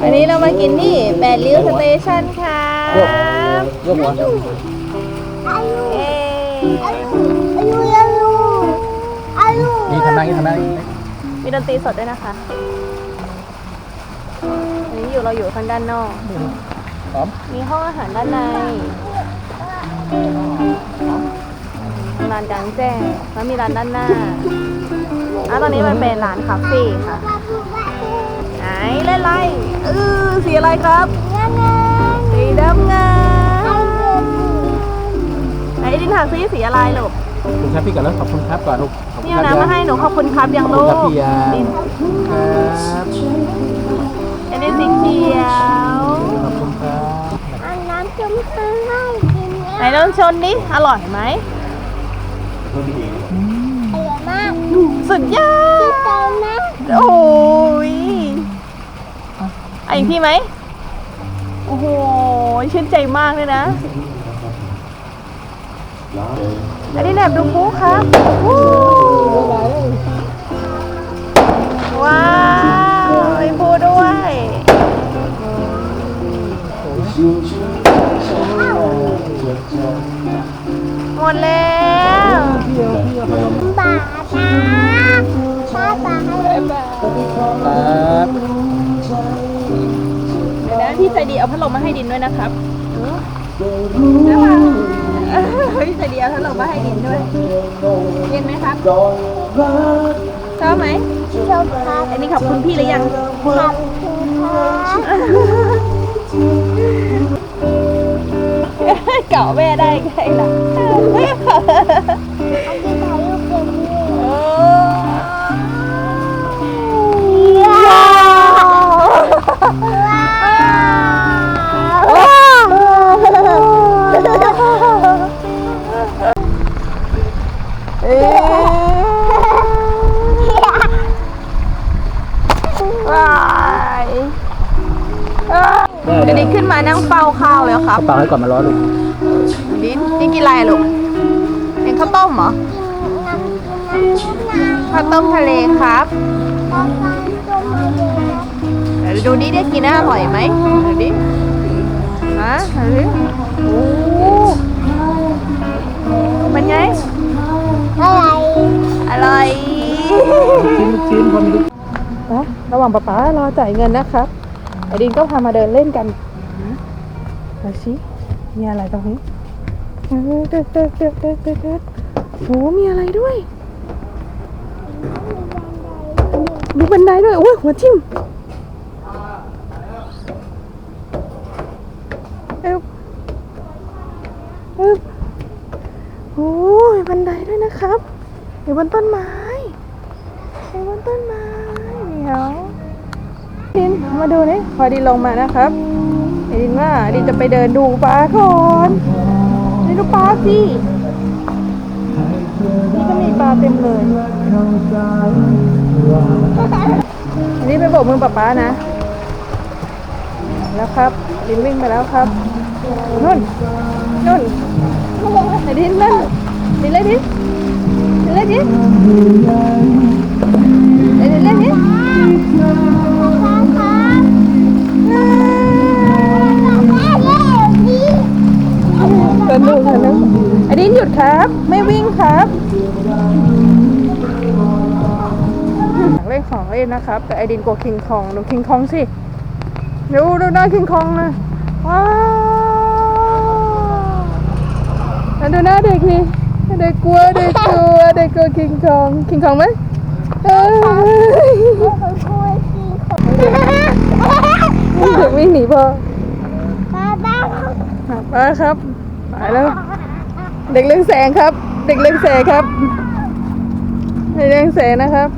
วันนี้เรามากินที่แปดริ้วสเตชันค่ะยกยกหัวเย้นี่ทำหน้านี่ทำหน้ามีดนตรีสดด้วยนะคะอันนี้อยู่เราอยู่ข้างด้านนอก พร้อมมีห้องอาหารด้านในร้านกลางแจ้งแล้วมีร้านด้านหน้าอะตอนนี้มันเป็นร้านคาเฟ่ค่ะ เล่นอะไรเออสีอะไรครับสีดำเงินไหนดินถามซิสีอะไรลูกขอบคุณครับพี่ก่อนแล้วขอบคุณครับก่อนลูกขอบคุนี่ณเอาครับน้ำมาให้หนูขอบคุณครับยังขอบลูคุณกครับพี่ยาดินครับอันนี้สีเขียวขอบคุณครับไหนลองชนดิอร่อยไหมสุดยอดโอ้ยไอาอีกที่ไหม โอ้โห ชื่นใจมากเลยนะ อันนี้แหนบดูปุ๊ครับวู้ว้าวมีปูด้วยหมดแล้ว ดี๋ยวนะพี่ใจดีเอาพัดลมมาให้ดินด้วยนะครับนะคะพี่ใจดีเอาพัดลมมาให้ดินด้วย เย็นไหมครับ ชอบไหมอันนี้ขอบคุณพี่หรือยังเก่าแม่ได้ไงล่ะาวายเดี๋ยวนี้ขึ้นมานั่งเฝ้าข้าวแล้วครับกระเป๋าให้ก่อนมาร้อนลูกลิ้นนี่กินอะไรอะลูกเป็นข้าวต้มเหรอข้าวต้มทะเลครับเดี๋ยวดูดิได้กินน่าอร่อยไหมดูดิฮะดูดิ ชิ้นลูกชิ้นพอมีลูกนะระหว่างป๊าป๊ารอจ่ายเงินนะครับไอดินก็พามาเดินเล่นกันมาสิมีอะไรตรงนี้เออเดินเดินเดินเดินเดินเดินโหมีอะไรด้วยมีบันไดด้วยโอ้ยหัวทิ่มเอ๊บเอ๊บโอ้ยบันไดด้วยนะครับ อยู่บนต้นไม้ ต้นไม้เดี๋ยวดินมาดูนี่พอดินลงมานะครับไอ้ดินว่าดินจะไปเดินดูปลาก่อนนี่ดูปลาสินี่ก็มีปลาเต็มเลยอันนี้ไปโบกมือป๊าป๊านะ แล้วครับ ดินวิ่งไปแล้วครับนุ่นนุ่นไหนดินนั่นดินเลยดิดินเลยดิ สนุกสนุกไอ้ดินหยุดครับ ไม่วิ่งครับอยากเล่นของเล่นนะครับแต่ไอ้ดินกลัวคิงคองดูคิงคองสิดูดูหน้าคิงคองนะว้าวแล้วดูหน้าเด็กนี่เด็กกลัวเด็กกลัวเด็กกลัวคิงคองคิงคองไหมเอ้ยเด็กวิ่งหนีพ่อไปครับ ไปแล้ว เด็กเลี้ยงแสงครับ เด็กเลี้ยงแสงครับเด็กเลี้ยงแสงนะครับ